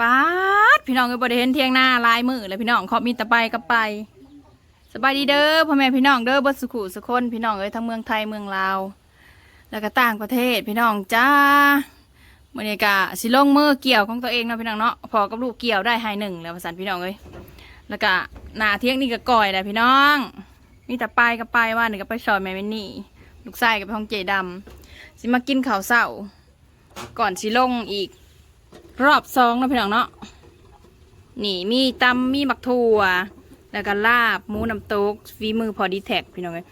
ป้าดพี่น้องก็บ่ได้เห็นเที่ยงหน้าลายมือเลยพี่น้องเขามีตะไปกับไป สบายดีเด้อพ่อแม่พี่น้องเด้อเบ่สุขุสุคนพี่น้องเอ้ยทั้งเมืองไทยเมืองลาว แล้วก็ต่างประเทศพี่น้องจ้ามื้อนี้ก็สิลงมือเกี่ยวของตัวเองเนาะพี่น้องเนาะพอกับลูกเกี่ยวได้ให้หนึ่งแล้วประสานพี่น้องเอ้ยแล้วก็หน้าเที่ยงนี่ก็ก่อยแหละพี่น้อง มีแต่ไปกับไปว่าหนี่งก็ไปซอยแม่เมนนี่ลูกชายกับห้องเจดำสิมากินข้าวเช้าก่อนสิลงอีก รอบสองนะพี่น้องเนาะนี่มีตำมีบักถั่ว แล้วก็ลาบหมูน้ำตกฝีมือพอดีแท็กพี่น้องเอ้ย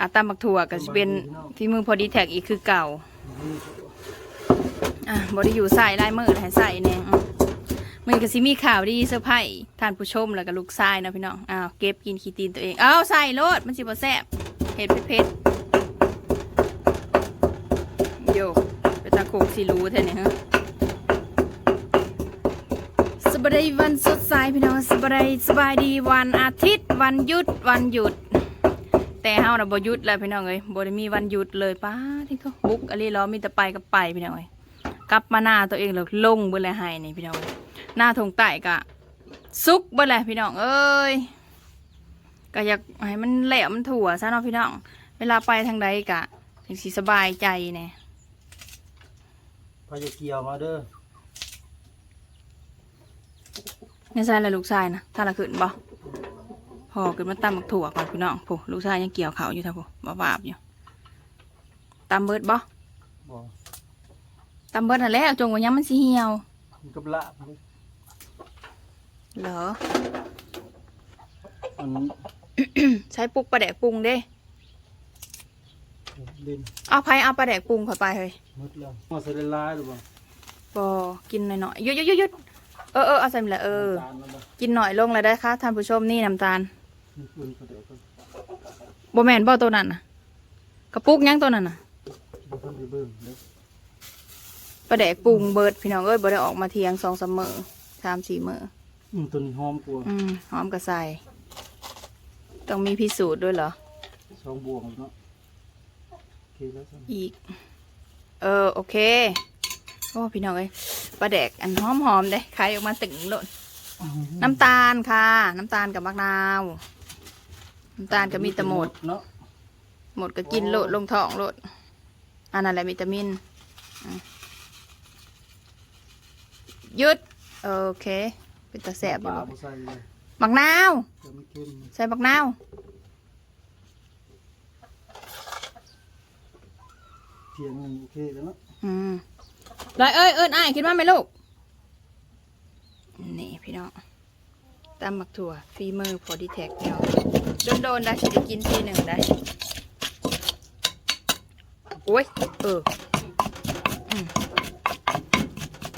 อาตำบักถั่วก็จะเป็นฝีมือพอดีแท็กอีกคือเก่าอะบริอยู่ใส่ลายมือให้ใส่เนี่ยอืมมันก็สิมีข่าวดีเซอร์ไพรส์ท่านผู้ชมแล้วก็ลูกชายนะพี่น้องอ้าวเก็บกินขี้ตีนตัวเองอ้าวใส่โลดมันสิบ่แซ่บเห็ดเผ็ดๆโยเป็นตาโคกสิรู้แท้เนี่ยฮะ บายวันสดใสพี่น้องสบายสบายดีวันอาทิตย์ วันหยุดวันหยุด แต่เฮาน่ะบ่หยุดแล้วพี่น้องเอ้ยบ่ได้มีวันหยุดเลยป้าที่เขาบุกอะไรล้อมีแต่ไปกับไปพี่น้องเอ้ยกลับมาหน้าตัวเองแล้วลงเบ่เลยให้นี่พี่น้องหน้าทงใต้ก็สุกเบ่เลยพี่น้องเอ้ยก็อยากให้มันแหลมมันถั่วซะเนาะพี่น้อง เวลาไปทางใดก็ถึงสิสบายใจแน่พายเกี่ยวมาเด้อ นี่ใช่เลยลูกชายนะถ้าละขึ้นบ่พอขึ้นมาตำบักถั่วก่อนพี่น้องผู้ลูกชายยังเกี่ยวเขาวอยู่ท่าผู้บาบาบๆอยู่ตำเบิดบ่บ่ตำเบิดนั่นแหล้วจงว่ายังมันสิเหี่ยวมันกับละมันเหรอมันใช้ปลุกปลาแดกปรุงเด้เล่นเอาไผเอาปลาแดกปรุงเข้าไปเฮ้ยมืดแล้วมาใส่ลายหรือเปล่าบ่กินหน่อยๆหยุดหยุดหยุดหยุด เออเออเอาใส่มาเลยเออตาลมันบ่กินหน่อยลงเลยได้ค่ะท่านผู้ชมนี่น้ำตาลมีปืนกระเดี๋ยวก็บ่แม่นบ่ตัวนั้นน่ะ กระปุกยังตัวนั้นน่ะบ่ทันได้เบิ่งเด้อปลาแดกปรุงเบิดพี่น้องเอ้ยบ่ได้ออกมาเที่ยงสองสามมื้อสามสี่มื้ออืมตัวนี้หอมกว่าอืมหอมกระใส่ต้องมีพิสูจน์ด้วยเหรอ สองบวกเนาะโอเคแล้วซั่นอีก เออ โอเค โอ้พี่น้องเอ้ยปลาแดกอันหอมหอมๆเด้ขายออกมาตึงโลดน้ำตาลค่ะ น้ำตาลกับมะนาว น้ำตาลก็มีแต่หมดเนาะหมดก็กินโลดลงท้องโลดอันนั้นแหละวิตามินอืมหยุดโอเค เป็นตาแสบอยู่ปลาบ่บ่ใส่เลยบักนาวจะไม่เค็มใส่บักนาวเพียงนี่โอเคแล้วเนาะอืม ลอยเอ้ยเอิญอ้คิดว่าไหมลูก นี่พี่น้องตำหมักถั่วฟีมือพอดีแท็กเนาะโดนๆได้สิได้กินทีหนึ่งได้โอ้ยเออ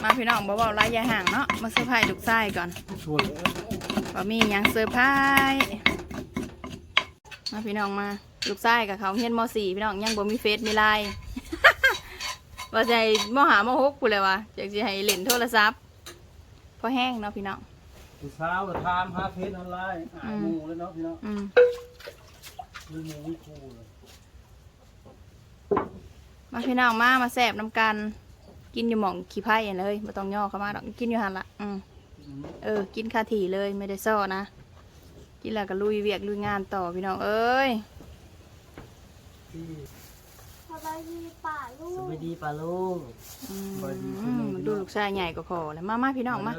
มาพี่น้องบอกว่าไล่ยาห่างเนาะมาเซอร์ไพรส์ลูกชายก่อนช่มียังเซอร์ไพรส์มาพี่น้องมาลูกชายกับเขาเฮียนมสี่พี่น้องยังบ่มีเฟซมีไลน์ ว่าจะให้มหามหกกูเลยวะจากจะให้เล่นโทรศัพท์พอแห้งเนาะพี่น้องผู้สาวก็ถามหาเพจออนไลน์อ่านหมู่เลยเนาะพี่น้องอืมเรื่องหมู่มีครูเลยมาพี่น้องมามาแสบน้ำกัน กินอยู่หม่องขี้ไผ่เลยไม่ต้องย่อเข้ามาดอกกินอยู่หันละอืมอืมเออ กินคาถี่เลยไม่ได้ซ่อนะกินแล้วก็ลุยเวียกลุยงานต่อพี่น้องเอ้ยที่สบายดีป่าลูสกวัสดีปลาลุง อืมดูลูกชายใหญ่ก็พอแล้วมามาพี่น้องมา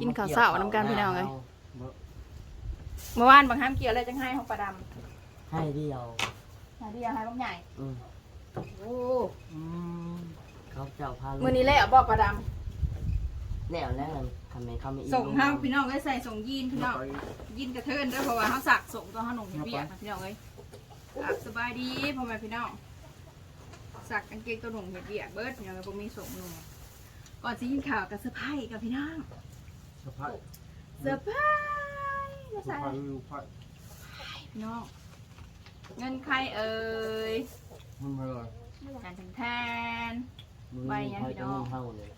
กินข้าวเช้าน้ำกันพี่น้องเอ้ยบ่เมื่อวานบางห้ามเกี่ยวอะไรจังให้ของปลาดให้เดียวำหาที่ยังให้บางใหญ่อืมโอ้อืมเขาเจ้าพาลุงมือนี้เลยอะบอกปลาดแนวแรกเลยคำเมนเขาไม่ำส่งห้าพี่น้องเอ้ยใส่ส่งยีนพี่น้องไปยินกระเทินด้วยเพราะว่าเขาสักส่งตัวขนมเปียกนะพี่น้องเอ้ยสักสบายดีพ่อแม่พี่น้อง สักกางเกงตัวหนุ่มเห็ดเปียกเบิร์ดพี่น้องเอ้ยพวกมีส่งหนุ่มก่อนจะยินข่าวกับเซอร์ไพรส์กับพี่น้องสะพายเซอร์ไพรส์มาสะใส่พายลูกไผ่พี่น้องเงินใครเอ่ยมันมาเลยแทนแทนมึงไปยังพี่น้อง เท่าเลย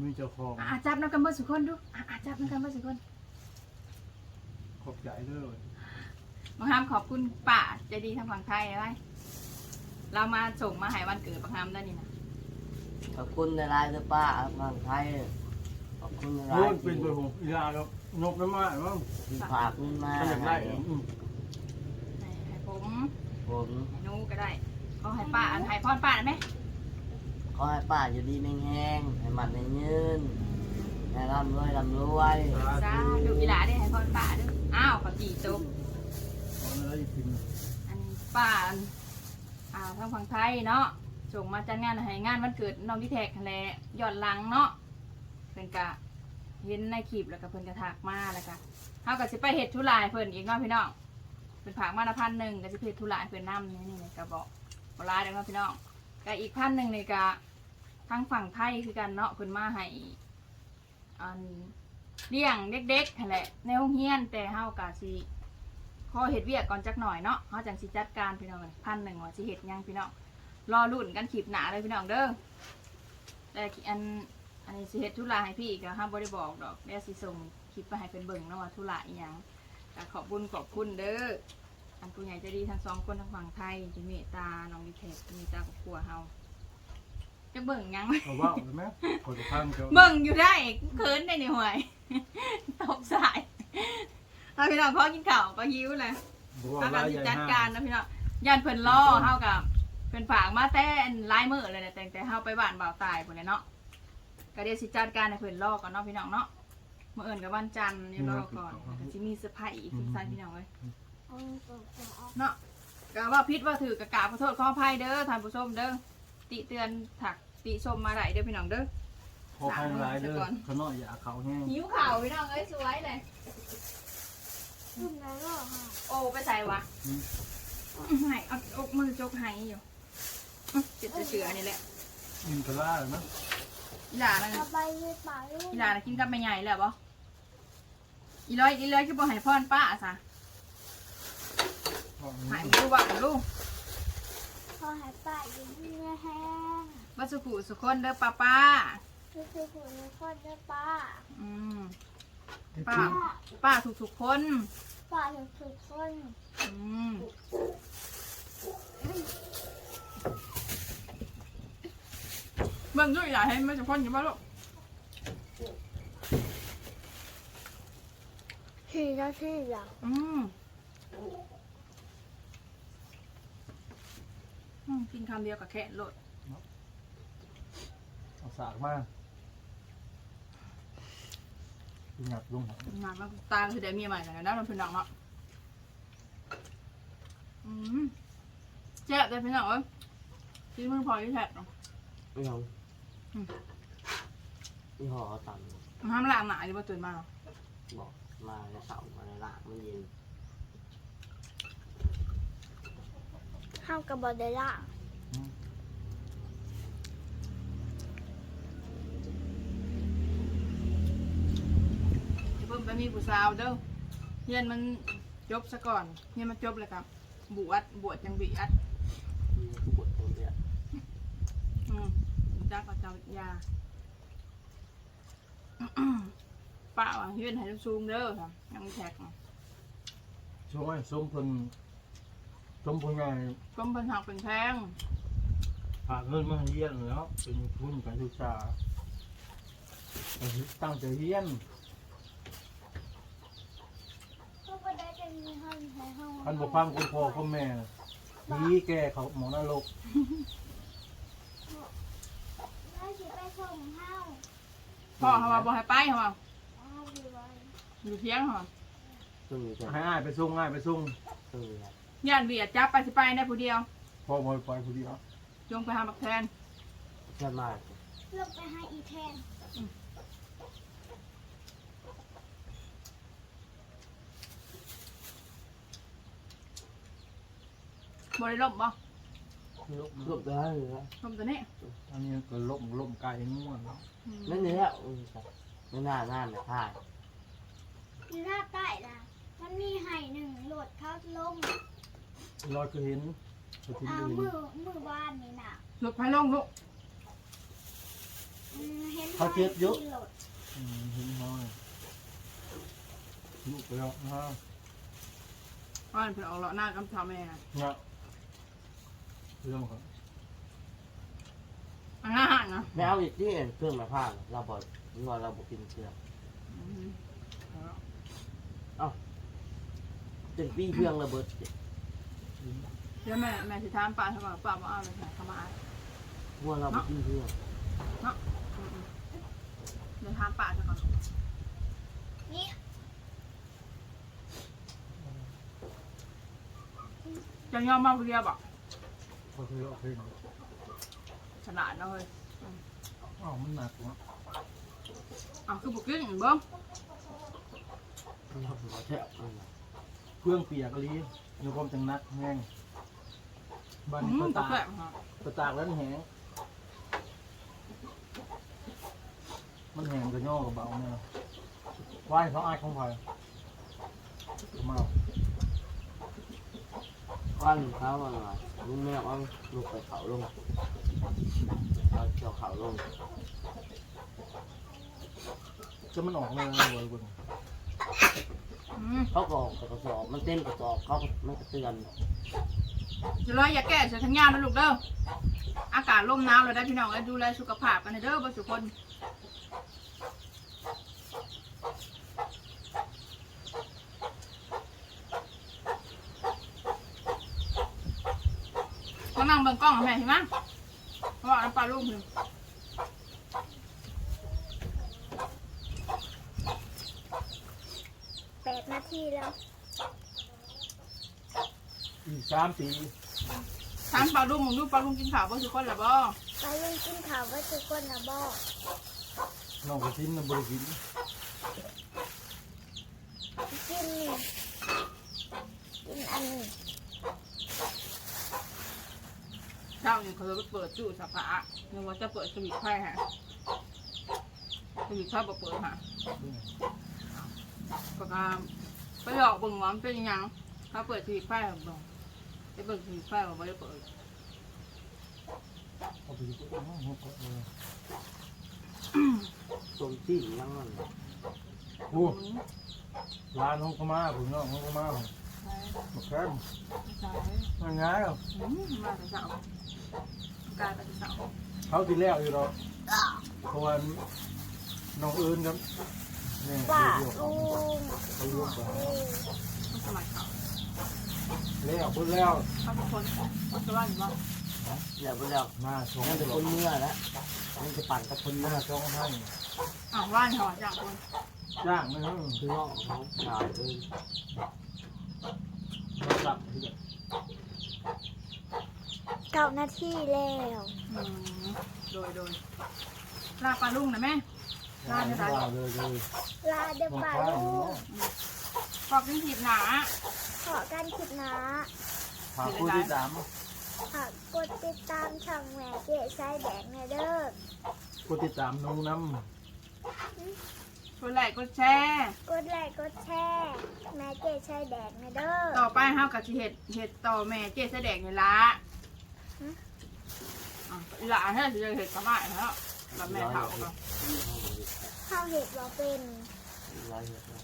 มีเจ้าของอะจับน้ำกันเบิร์สุกคนดูอะอะจับน้ำกันเบิร์สุกคนขอบใจเด้อบางคำขอบคุณป้าใจดีทางฝั่งไทยไว้ เรามาส่งมาให้วันเกิดบางคำได้นี่นะขอบคุณในไลน์เสื้อป้าฝั่งไทยขอบคุณหโน่ลายนเป็นตัวผมอีลาแล้วนกน้ำมันมั้งที่ฝากเงินมาถ้าอยากได้ให้อืมให้ให้ผมผมให้หนูก็ได้เขาให้ป้าอันให้พ่อป้าได้ไหมขอให้ป้าอยู่ดีไม่แห้งให้มันให้ยืนให้ร่ำรวยร่ำรวยจ้าดูกีฬาได้ให้พ่อป้าเด้วยอ้าวเขาจีจุกเอาอะไรกินอันป้าอัน อ่าทางฝั่งไทยเนาะส่งมาจัดงานให้งานวันเกิดน้องดิแท็กแหละยอนหลังเนาะเพิ่นกะเห็นในคลิปแล้วก็เพิ่นกะถากมาแล้วก็เฮาก็สิไปเฮ็ดธุระให้เพิ่นอีกเนาะพี่น้องเพิ่นฝากมาละพันหนึ่งก็สิไปเฮ็ดธุระให้เพิ่นนำนี่นี่ก็บอกบ่ลายเด้อเนาะพี่น้องก็อีกพันหนึ่งนี่ก็ทางฝั่งไทยคือกันเนาะเพิ่นมาให้อันเลี้ยงเด็กๆแหละในโรงเรียนแต่เฮาก็สิ อเห็ดเวียกก่อนจักหน่อยเนาะเขาจังสิจัดการพี่น้องพันหนึ่งว่าสิเห็ดหยังพี่น้องรอรุ่นกันขีบหนาเลยพี่น้องเด้อแต่อันอันนี้สิเห็ดธุระให้พี่ก็ห้ามบริบอกดอกเดี๋ยวสิส่งคลิปไปให้เป็นเบิ่งเนาะว่าธุระอีหยังก็ขอบคุญขอบคุณเด้ออันผู้ใหญ่ใจะดีทั้งสองคนทั้งฝั่งไทยที่เมตตาน้องดิเทคมีตากับครัวเฮาจะเบิ่งหยังเอาว่าเลยไหมคนจะข้ามเจ้าเบิ่งอยู่ได้เคินได้ในหวยตกสาย เอาพี่น้องขอกินข้าวก็หิวเลยบอกว่าเอาการลายสิใหญ่จัดห้าการนะพี่น้องย่านเพิ่นล่อเฮากับเพิ่นฝากมาแต่อันลายมือเลยแหละแต่งแต่เฮาไปบ้านบ่าวตายพุ่นแหละเนาะก็เดี๋ยวสิจัดการให้เพิ่นล่อก่อนเนาะพี่น้องเนาะมื้ออื่นกับวันจันทร์นี่รอก่อนแล้วก็สิมีเซอร์ไพรส์อีกทุกท่านพี่น้องเอ้ยเอาตัวตัวเอาเนาะก็ว่าผิดว่าถือกะกราบขอโทษขออภัยเด้อท่านผู้ชมเด้อติเตือนถักติชมมาได้เด้อพี่น้องเด้อพอพันลายเด้อขน้อยอย่าเขาแห้งหิวข่าวพี่น้องเอ้ยสวยเลย ขึ้นในโลกค่ะโอ้ไปใส่วะไหนเอาอกมือจกไหอยู่อื้อเจ็ดเสือนี่แหละอินทราเนาะอีหลาน่ะสบายดีป่าลูกอีหลาน่ะกินกับแม่ใหญ่แล้วบ่อีร้อยอีร้อยคือบ่ให้พรป้าซะใหายดูว่าลูกขอให้ป่าอยู่ที่แม่แห้งวัดสุขุสุคนเด้อป้าป้าคือคือผู้ในคนเด้อป้า อืม ป้าป้า ป้าทุกๆคนป่าถึงทุกคนอืมเบิ่งด้วยอีหลาให้แม่ทุกคนอยู่บ่ลูกที่เจ้าที่อยากอืมอืมกินคำเดียวกับแค่โลดเอาสากมา หยับลงหางงานมาตาคือได้เมียใหม่แล้วนะมันเป็นหนังเนาะอืมแจ๊บได้เป็นหนังเอ้ยที่มึงพอที่แทบเนาะไม่ยอมอืมนี่ห่อเขาตันมันห้ามล้างหนาอยู่บ่ตื่นมาเนาะบอกมาในเสามาในลากมันเย็นห้ามกับบอดล่าจะเพิ่ม ไปมีผู้สาวเด้อเฮียนมันจบซะก่อนเฮียนมันจบเลยครับบวชบวชจังบีอัดมีปวดตรงเนี้ยอืมจักกับเจ้ายาป้าว่าเฮียนให้ลูกซูมเด้อครับยังแท็กเนาะช่วยส้มเพิ่นส้มเพิ่นไงกรมเพิ่นหักเป็นแพงฝากเงินมาให้เรียนแล้วเป็นทุนการศึกษาตั้งใจเรียน ก็ไม่ได้จะมีห้องให้ห้อง คันบอกความคุณพ่อคุณแม่ดีแก่เขาหมอนรกได้สิไปส่งห้าพ่อเขาว่าบ่ให้ไปเขาว่าห้าดีไว้อยู่เที่ยงเขาว่าซึ่งมีแต่ให้ง่ายไปส่งง่ายไปส่งซึ่งมีแต่ย่านเบียดจับไปสิไปได้ผู้เดียวพ่อบอยปล่อยผู้เดียวจงไปหาบักแทนเชื่อมากเลือกไปให้อีแทน บ่ได้ล่มบ่ลบลูกได้เลยนะล่มตัวนี้อันนี้ก็ล่มล่มไก่ง่วงเนาะอืมนั่นนี่แหละอืมจ้ะไม่น่าน่าไม่พลาดอยู่หน้าใต้ละมันมีไห่หนึ่งโหลดเข้าลงรอยก็เห็นก็ทิ้งอ่าเลยมือมือบ้านนี่น่ะหลุดไปลงลูกอืมเห็นเขาเจ็บเยอะที่โหลดอืมเห็นน้อยลูกไปแล้วนะว่าเพิ่นออกเลาะหน้ากำชาวแม่น่ะ เนี่ยเรื่องของอันหน้าหันนะไม่เอาอีกที่เครื่องมาพลาดเราบอกงอเราบอกกินเชื่ออืมจนปีเพื่องระเบิดเดี๋ยวแม่แม่สิถามป้าเขาก่อนป้าบ่เอาเลยค่ะเขามาเอาหัวเราบอกกินเพื่องอืมๆเดี๋ยวถามป้าเขาก่อนนี่จะยอมมาคนเดียวบอก พอคือเอาขึ้นฉลาดเนาะเฮ้ยอ้าวมันหนักวะอ้าวคือบุกขึ้นเบิ้งเราถือว่าแท้อืมเครื่องเปียกกะลีอยู่กรมจังนักแห้งบ้านอืนี้มก็ตะตากแกรงฮะก็ตากแล้วมันแห้งมันแห้งก็ย่อกับเบาเนี่ยนะไหว้เขาอายของไผ่เมาก้อนเขาว่าไง ลุงแม่ว่าลูกไปเขาลงเอาเกี่ยวเขาลงจะมันออกเลยเลยเบิ่งอืมเขาก็ออกกระสอบมันเต็มกระสอบเขาก็ไม่กระเตือนจะรอยอย่าแก้เสียทั้งงานนะลูกเด้อ อากาศร่มหนาวเลยได้พี่น้องเอ้ยดูแลสุขภาพกันให้เด้อบ่สุคน มานั่งเบิ่งกล้องกับแม่เห็นไหมเพราะว่าน้ำปลาลูกหนึ่งแปดนาทีแล้วอีกสามปีทานปลาลูกมึงดูปลาลูกกินข้าวบ่สุคนละบ่ไปยังกินข่าวว่าทุกคนนะบอกน้องกระทิ้นน้ำบริกินกินนี่กินอันนี้ เช้านี่เขาจะไปเปิดจู่สภาเนี่ยว่าจะเปิดสวิตช์ไฟฮะสวิตช์ไฟบ่เปิดฮะปากกาไปหลอกเบิ่งว่ามันเป็นหยังเขาเปิดทีวีไฟให้เบิ่งไปเบิ่งทีวีไฟว่าบ่ได้เปิดเอาไปอยู่ก็หัวเกาะเลยสมที่ยังมันโอ้ร้านห้องก็มาผมน้องห้องก็มาผมมาแคมใช่ มันง่ายอะอืมมาแต่เช้า กายไปแต่เช้าเขาที่แล้วอยู่หรอกเพราะว่าน้องเอิญครับนี่ป้าเดี๋ยวลุงเขาเลี้ยงไปต้องสมัยเขาแล้วพูดแล้วเขาเป็นคนเขาจะว่าอยู่ว่าเดี๋ยวไปแล้วมาสองนั่นตัเป็นวคนเมื่อแล้วนั่นจะปั่นกับคนมาเมื่อสองท่านอ่าวว่านหอจากคนจ้างไม่เท่าคือน้องเขาหนาวเลยมาจับที่ เก้านาทีแล้วอืมโดยโดยลาปลาลุงนะแม่ลาเลยเลยเลยลาเดอมองป่าข้างลุงเนาะขอบคุณทีบหนาขอการคิดนะพาคู่ที่สามฝากกดติดตามช่องแม่เก๋ไส้แดงในเด้อคู่ที่สามนุ่งน้กดไลค์กดแชร์ กดไลค์กดแชร์แม่เก๋ไส้แดงในเด้อ ต่อไปเฮากับสิเฮ็ดเฮ็ดต่อแม่เจ๊แสดงนี่ละ อะอีหลานเฮ็ดสิจะเฮ็ดก็มาแล้วกับแม่เฒ่าก็ข้าวเห็ดว่าเป็นร้อยเฮ็ดนะ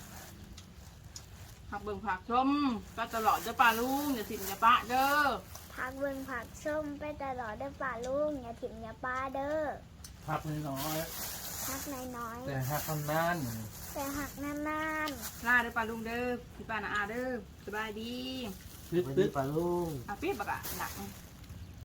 ผักเบิ่งผักชมก็ตลอดเด้อป้าลุงอย่าสินอย่าปะเด้อผักเบิ่งผักส้มไปตลอดเด้อป่าลุงอย่าถิ่มอย่าป้าเด้อำพักน้อยหักน้อยๆแต่หักนานๆแต่หักนานลาเด้อป้าลุงเด้อพี่ป้านาอาเด้อสบายดีๆตึ๊ดวันตึ๊นี้ดปลาลุงอะปี๊บปะกะหนัก